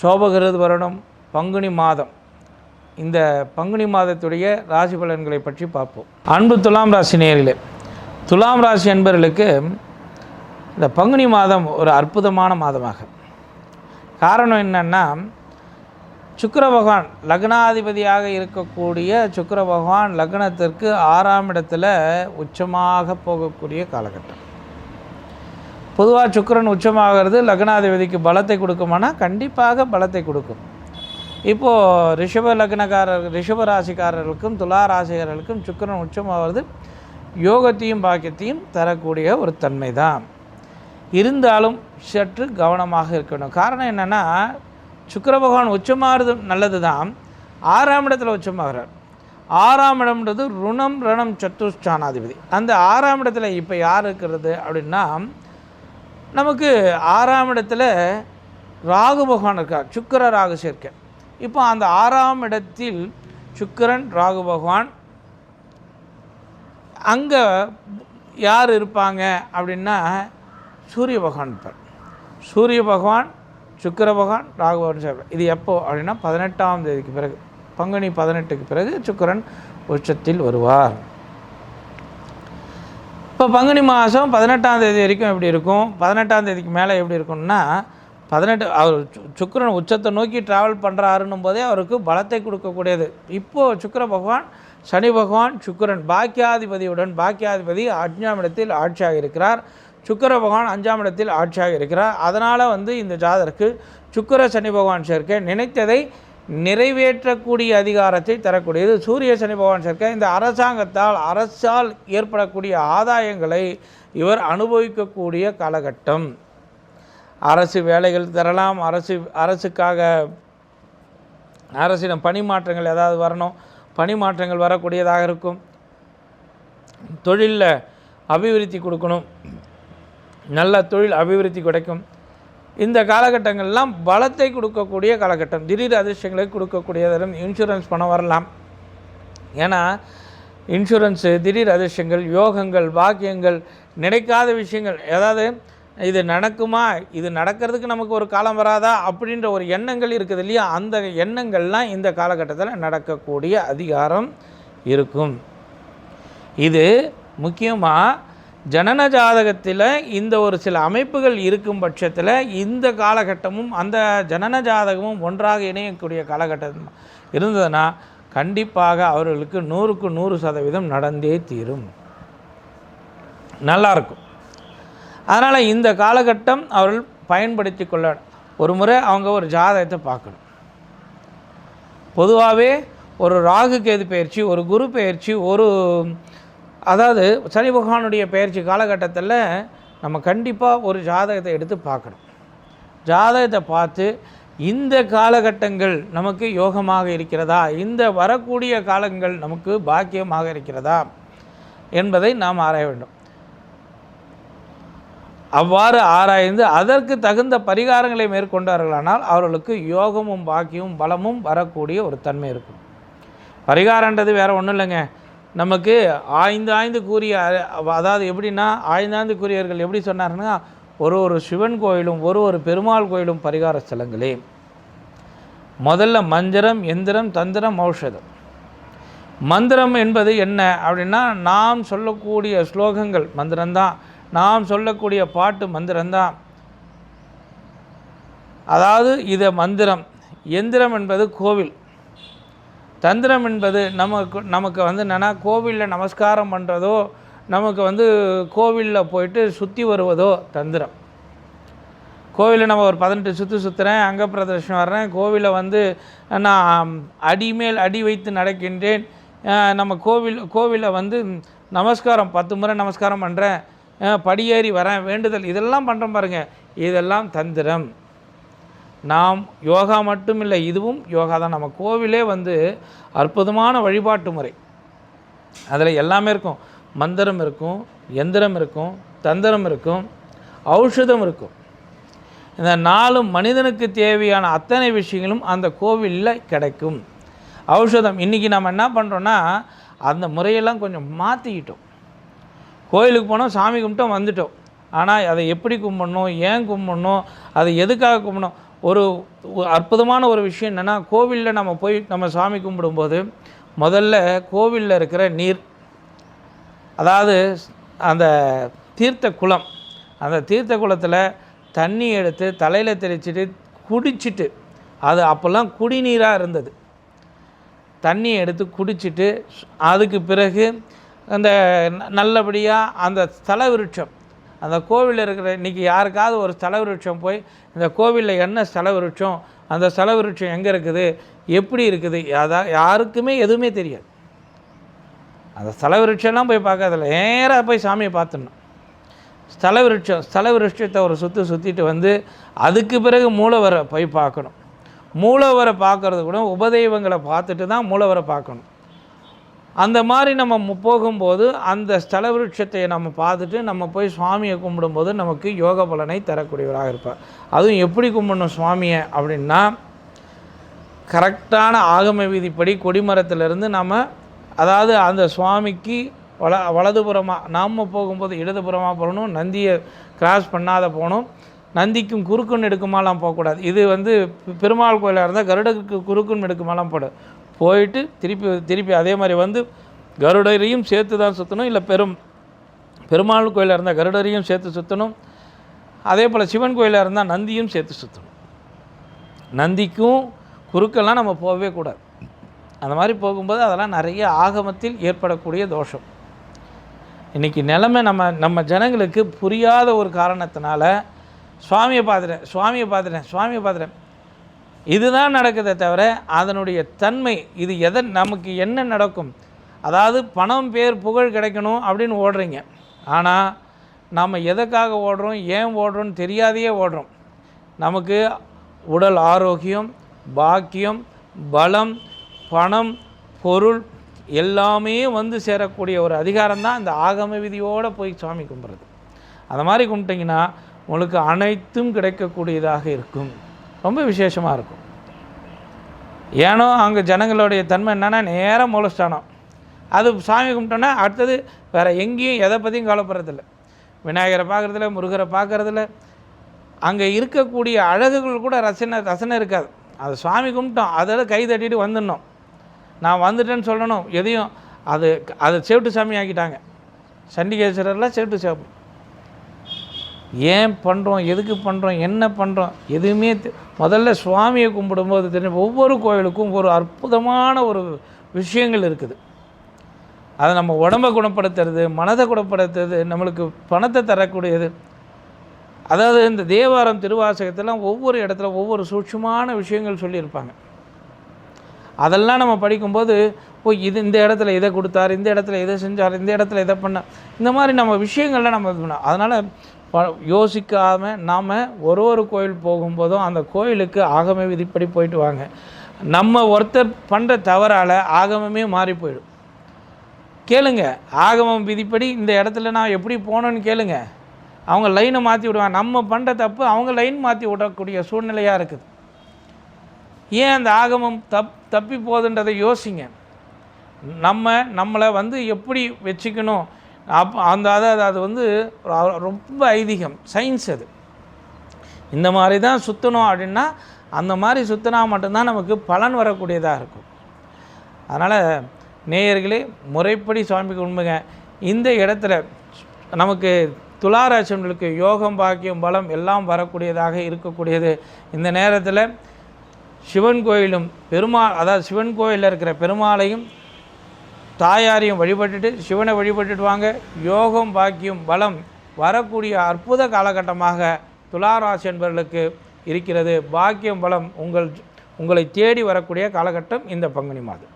சோபகிருது வருடம் பங்குனி மாதம். இந்த பங்குனி மாதத்துடைய ராசி பலன்களை பற்றி பார்ப்போம். அன்பு துலாம் ராசி நேரிலே துலாம் ராசி என்பவர்களுக்கு இந்த பங்குனி மாதம் ஒரு அற்புதமான மாதமாக. காரணம் என்னென்னா சுக்கர பகவான் லக்னாதிபதியாக இருக்கக்கூடிய சுக்கர பகவான் லக்னத்திற்கு ஆறாம் இடத்துல உச்சமாக போகக்கூடிய காலகட்டம். பொதுவாக சுக்கிரன் உச்சமாகிறது லக்னாதிபதிக்கு பலத்தை கொடுக்குமானா கண்டிப்பாக பலத்தை கொடுக்கும். இப்போது ரிஷப லக்னக்காரர் ரிஷப ராசிக்காரர்களுக்கும் துலா ராசிக்காரர்களுக்கும் சுக்கரன் உச்சமாகிறது யோகத்தையும் பாக்கியத்தையும் தரக்கூடிய ஒரு தன்மை தான் இருந்தாலும் சற்று கவனமாக இருக்கணும். காரணம் என்னென்னா சுக்கர பகவான் உச்சமாகிறது நல்லது தான் ஆறாம் இடத்துல உச்சமாகிறார். ஆறாம் இடம்ன்றது ருணம் ரணம் சத்துஷ்டானாதிபதி. அந்த ஆறாம் இடத்துல இப்போ யார் இருக்கிறது அப்படின்னா நமக்கு ஆறாம் இடத்துல ராகு பகவான் இருக்கார். சுக்கிர ராகு சேர்க்கை. இப்போ அந்த ஆறாம் இடத்தில் சுக்கிரன் ராகு பகவான் அங்கே யார் இருப்பாங்க அப்படின்னா சூரிய பகவான் இருப்பார். சூரிய பகவான் சுக்கர பகவான் ராகு பகவான் சேர்ப்பார். இது எப்போ அப்படின்னா பதினெட்டாம் தேதிக்கு பிறகு. பங்குனி பதினெட்டுக்கு பிறகு சுக்கிரன் உச்சத்தில் வருவார். இப்போ பங்குனி மாதம் பதினெட்டாம் தேதி வரைக்கும் எப்படி இருக்கும்? பதினெட்டாம் தேதிக்கு மேலே எப்படி இருக்கும்னா பதினெட்டு அவர் சுக்கரன் சுக்கிரன் உச்சத்தை நோக்கி ட்ராவல் பண்ணுறாருன்னும் போதே அவருக்கு பலத்தை கொடுக்கக்கூடியது. இப்போது சுக்கிர பகவான் சனி பகவான் சுக்கிரன் பாக்கியாதிபதியுடன் பாக்கியாதிபதி அஞ்சாம் இடத்தில் ஆட்சியாக இருக்கிறார். சுக்கிர பகவான் அஞ்சாம் இடத்தில் ஆட்சியாக இருக்கிறார். அதனால் வந்து இந்த ஜாதருக்கு சுக்கிர சனி பகவான் சேர்க்கை நினைத்ததை நிறைவேற்றக்கூடிய அதிகாரத்தை தரக்கூடியது சூரிய சனி பகவான் சேர்க்க இந்த அரசாங்கத்தால் அரசால் ஏற்படக்கூடிய ஆதாயங்களை இவர் அனுபவிக்கக்கூடிய காலகட்டம். அரசு வேலைகள் தரலாம் அரசு அரசுக்காக அரசிடம் பணி மாற்றங்கள் ஏதாவது வரணும் பணி மாற்றங்கள் வரக்கூடியதாக இருக்கும். தொழிலில் அபிவிருத்தி கொடுக்கணும். நல்ல தொழில் அபிவிருத்தி கிடைக்கும். இந்த காலகட்டங்கள்லாம் பலத்தை கொடுக்கக்கூடிய காலகட்டம். திடீர் அதிர்ஷ்டங்களை கொடுக்கக்கூடியதிலும் இன்சூரன்ஸ் பணம் வரலாம். ஏன்னா இன்சூரன்ஸு திடீர் அதிர்ஷ்டங்கள் யோகங்கள் பாக்கியங்கள் நினைக்காத விஷயங்கள் ஏதாவது இது நடக்குமா இது நடக்கிறதுக்கு நமக்கு ஒரு காலம் வராதா அப்படின்ற ஒரு எண்ணங்கள் இருக்குது இல்லையா? அந்த எண்ணங்கள்லாம் இந்த காலகட்டத்தில் நடக்கக்கூடிய அதிகாரம் இருக்கும். இது முக்கியமாக ஜனன ஜாதகத்தில் இந்த ஒரு சில அமைப்புகள் இருக்கும் பட்சத்தில் இந்த காலகட்டமும் அந்த ஜனன ஜாதகமும் ஒன்றாக இணையக்கூடிய காலகட்டம் இருந்ததுன்னா கண்டிப்பாக அவர்களுக்கு நூறுக்கு நூறு சதவீதம் நடந்தே தீரும். நல்லாயிருக்கும் அதனால் இந்த காலகட்டம் அவர்கள் பயன்படுத்தி கொள்ள ஒரு முறை அவங்க ஒரு ஜாதகத்தை பார்க்கணும். பொதுவாகவே ஒரு ராகு கேது பயிற்சி ஒரு குரு பயிற்சி ஒரு அதாவது சனி பகவானுடைய பயிற்சி காலகட்டத்தில் நம்ம கண்டிப்பாக ஒரு ஜாதகத்தை எடுத்து பார்க்கணும். ஜாதகத்தை பார்த்து இந்த காலகட்டங்கள் நமக்கு யோகமாக இருக்கிறதா? இந்த வரக்கூடிய காலங்கள் நமக்கு பாக்கியமாக இருக்கிறதா? என்பதை நாம் ஆராய வேண்டும். அவ்வாறு ஆராய்ந்து அதற்கு தகுந்த பரிகாரங்களை மேற்கொண்டார்களானால் அவர்களுக்கு யோகமும் பாக்கியமும் பலமும் வரக்கூடிய ஒரு தன்மை இருக்கும். பரிகாரன்றது வேற ஒன்றும் இல்லைங்க. நமக்கு ஆய்ந்து ஆய்ந்து கூறிய அதாவது எப்படின்னா ஆய்ந்தாய்ந்து கூறியவர்கள் எப்படி சொன்னார்னா ஒரு ஒரு சிவன் கோயிலும் ஒரு ஒரு பெருமாள் கோயிலும் பரிகார ஸ்தலங்களே. முதல்ல மந்திரம் எந்திரம் தந்திரம் ஔஷதம். மந்திரம் என்பது என்ன அப்படின்னா நாம் சொல்லக்கூடிய ஸ்லோகங்கள் மந்திரம்தான். நாம் சொல்லக்கூடிய பாட்டு மந்திரம்தான். அதாவது இதை மந்திரம் எந்திரம் என்பது கோவில். தந்திரம் என்பது நமக்கு நமக்கு வந்து என்னென்னா கோவிலில் நமஸ்காரம் பண்ணுறதோ நமக்கு வந்து கோவிலில் போயிட்டு சுற்றி வருவதோ தந்திரம். கோவிலில் நம்ம ஒரு பதினெட்டு சுற்று சுற்றுறேன் அங்க பிரதர்ஷனம் வர்றேன் கோவிலை வந்து நான் அடிமேல் அடி வைத்து நடக்கின்றேன் நம்ம கோவில் கோவிலை வந்து நமஸ்காரம் பத்து முறை நமஸ்காரம் பண்ணுறேன் படியேறி வரேன் வேண்டுதல் இதெல்லாம் பண்ணுறோம் பாருங்கள் இதெல்லாம் தந்திரம். நாம் யோகா மட்டும் இல்லை இதுவும் யோகா தான். நம்ம கோவிலே வந்து அற்புதமான வழிபாட்டு முறை. அதில் எல்லாமே இருக்கும். மந்திரம் இருக்கும் எந்திரம் இருக்கும் தந்திரம் இருக்கும் ஔஷதம் இருக்கும். இந்த நாலு மனிதனுக்கு தேவையான அத்தனை விஷயங்களும் அந்த கோவிலில் கிடைக்கும். ஔஷதம் இன்றைக்கி நம்ம என்ன பண்ணுறோன்னா அந்த முறையெல்லாம் கொஞ்சம் மாற்றிக்கிட்டோம் கோயிலுக்கு போனோம் சாமி கும்பிட்டோம் வந்துட்டோம். ஆனால் அதை எப்படி கும்பிடணும் ஏன் கும்பிடணும் அதை எதுக்காக கும்பிடணும் ஒரு அற்புதமான ஒரு விஷயம் என்னென்னா கோவிலில் நம்ம போய் நம்ம சாமி கும்பிடும்போது முதல்ல கோவிலில் இருக்கிற நீர் அதாவது அந்த தீர்த்த குளம் அந்த தீர்த்த குளத்தில் தண்ணி எடுத்து தலையில் தெளிச்சிட்டு குடிச்சிட்டு அது அப்போல்லாம் குடிநீராக இருந்தது. தண்ணி எடுத்து குடிச்சிட்டு அதுக்கு பிறகு அந்த ந- நல்லபடியாக அந்த ஸ்தல விருட்சம் அந்த கோவிலில் இருக்கிற இன்றைக்கி யாருக்காவது ஒரு ஸ்தல விருட்சம் போய் இந்த கோவிலில் என்ன ஸ்தல விருட்சம் அந்த ஸ்தல விருட்சம் எங்கே இருக்குது எப்படி இருக்குது அதா யாருக்குமே எதுவுமே தெரியாது. அந்த ஸ்தல விருட்சம்லாம் போய் பார்க்காதில்ல நேராக போய் சாமியை பார்த்துடணும். ஸ்தல விருட்சம் ஸ்தல விருட்சத்தை ஒரு சுற்றி சுற்றிட்டு வந்து அதுக்கு பிறகு மூலவரை போய் பார்க்கணும். மூலவரை பார்க்கறது கூட உபதெய்வங்களை பார்த்துட்டு தான் மூலவரை பார்க்கணும். அந்த மாதிரி நம்ம போகும்போது அந்த ஸ்தல விருட்சத்தை நம்ம பார்த்துட்டு நம்ம போய் சுவாமியை கும்பிடும்போது நமக்கு யோக பலனை தரக்கூடியவராக இருப்பார். அதுவும் எப்படி கும்பிடணும் சுவாமியை அப்படின்னா கரெக்டான ஆகம விதிப்படி கொடிமரத்திலிருந்து நம்ம அதாவது அந்த சுவாமிக்கு வல வலதுபுறமாக நாம் போகும்போது இடதுபுறமாக போகணும் நந்தியை கிராஸ் பண்ணாத போகணும் நந்திக்கும் குறுக்கும் நெடுக்குமாலாம் போகக்கூடாது. இது வந்து பெருமாள் கோயிலாக இருந்தால் கருடக்கு குறுக்கும் நெடுக்குமாலாம் போடும் போயிட்டு திருப்பி திருப்பி அதே மாதிரி வந்து கருடரையும் சேர்த்து தான் சுற்றணும் இல்லை பெரும் பெருமாள் கோயிலாக இருந்தால் கருடரையும் சேர்த்து சுற்றணும் அதே போல் சிவன் கோயிலாக இருந்தால் நந்தியும் சேர்த்து சுற்றணும் நந்திக்கும் குறுக்கெல்லாம் நம்ம போகவே கூடாது. அந்த மாதிரி போகும்போது அதெல்லாம் நிறைய ஆகமத்தில் ஏற்படக்கூடிய தோஷம். இன்றைக்கி நிலைமை நம்ம நம்ம ஜனங்களுக்கு புரியாத ஒரு காரணத்தினால சுவாமியை பார்த்துட்டேன் சுவாமியை பார்த்துட்டேன் சுவாமியை பார்த்துட்டேன். இதுதான் நடக்குதே தவிர அதனுடைய தன்மை இது எதை நமக்கு என்ன நடக்கும்? அதாவது பணம் பேர் புகழ் கிடைக்கணும் அப்படின்னு ஓடுறீங்க. ஆனால் நாம் எதற்காக ஓடுறோம்? ஏன் ஓடுறோம்னு தெரியாதையே ஓடுறோம். நமக்கு உடல் ஆரோக்கியம் பாக்கியம் பலம் பணம் பொருள் எல்லாமே வந்து சேரக்கூடிய ஒரு அதிகாரம் தான் இந்த ஆகம விதியோடு போய் சாமி கும்பிட்றது. அந்த மாதிரி கும்பிட்டிங்கன்னா உங்களுக்கு அனைத்தும் கிடைக்கக்கூடியதாக இருக்கும். ரொம்ப விசேஷமாக இருக்கும். ஏனோ அங்கே ஜனங்களுடைய தன்மை என்னென்னா நேராக மூலஸ்தானம் அது சாமி கும்பிட்டோன்னா அடுத்தது வேறு எங்கேயும் எதை பற்றியும் கவலைப்படுறதில்ல. விநாயகரை பார்க்குறதில்ல முருகரை பார்க்குறதில்ல. அங்கே இருக்கக்கூடிய அழகுகள் கூட ரசனை ரசனை இருக்காது. அது சுவாமி கும்பிட்டோம் அதில் கை தட்டிட்டு வந்துடணும். நான் வந்துட்டேன்னு சொல்லணும் எதையும் அது அது சேவிட்டு சாமி ஆக்கிட்டாங்க சண்டிகேஸ்வரர்லாம் சேவிட்டு சாமி. ஏன் பண்ணுறோம் எதுக்கு பண்ணுறோம் என்ன பண்ணுறோம் எதுவுமே முதல்ல சுவாமியை கும்பிடும்போது தெரியும் ஒவ்வொரு கோயிலுக்கும் ஒரு அற்புதமான ஒரு விஷயங்கள் இருக்குது. அதை நம்ம உடம்பை குணப்படுத்துறது மனதை குணப்படுத்துறது நம்மளுக்கு பணத்தை தரக்கூடியது. அதாவது இந்த தேவாரம் திருவாசகத்தெல்லாம் ஒவ்வொரு இடத்துல ஒவ்வொரு சூட்சமான விஷயங்கள் சொல்லியிருப்பாங்க. அதெல்லாம் நம்ம படிக்கும்போது ஓ இது இந்த இடத்துல இதை கொடுத்தார் இந்த இடத்துல இதை செஞ்சார் இந்த இடத்துல இதை பண்ணார். இந்த மாதிரி நம்ம விஷயங்கள்லாம் நம்ம இது பண்ணோம் அதனால் யோசிக்காமல் நாம் ஒரு ஒரு கோயில் போகும்போதும் அந்த கோயிலுக்கு ஆகம விதிப்படி போயிட்டு வாங்க. நம்ம ஒருத்தர் பண்ணுற தவறால் ஆகமமே மாறி போயிடும். கேளுங்க. ஆகமம் விதிப்படி இந்த இடத்துல நான் எப்படி போகணுன்னு கேளுங்க. அவங்க லைனை மாற்றி விடுவாங்க. நம்ம பண்ணுற தப்பு அவங்க லைன் மாற்றி விடக்கூடிய சூழ்நிலையாக இருக்குது. ஏன் அந்த ஆகமம் தப் தப்பி போகுதுன்றதை யோசிங்க. நம்ம நம்மளை வந்து எப்படி வச்சுக்கணும்? அப் அந்த அதாவது அது வந்து ரொம்ப ஐதீகம் சயின்ஸ் அது. இந்த மாதிரி தான் சுற்றணும் அப்படின்னா அந்த மாதிரி சுற்றினா மட்டும்தான் நமக்கு பலன் வரக்கூடியதாக இருக்கும். அதனால் நேயர்களே முறைப்படி சுவாமிக்கு உண்மைங்க இந்த இடத்துல நமக்கு துளாராசன்களுக்கு யோகம் பாக்கியம் பலம் எல்லாம் வரக்கூடியதாக இருக்கக்கூடியது. இந்த நேரத்தில் சிவன் கோயிலும் பெருமாள் அதாவது சிவன் கோயிலில் இருக்கிற பெருமாளையும் தாயாரையும் வழிபட்டுட்டு சிவனை வழிபட்டுட்டு வாங்க. யோகம் பாக்கியம் பலம் வரக்கூடிய அற்புத காலகட்டமாக துளாராசி என்பவர்களுக்கு இருக்கிறது. பாக்கியம் பலம் உங்கள் உங்களை தேடி வரக்கூடிய காலகட்டம் இந்த பங்குனி மாதம்.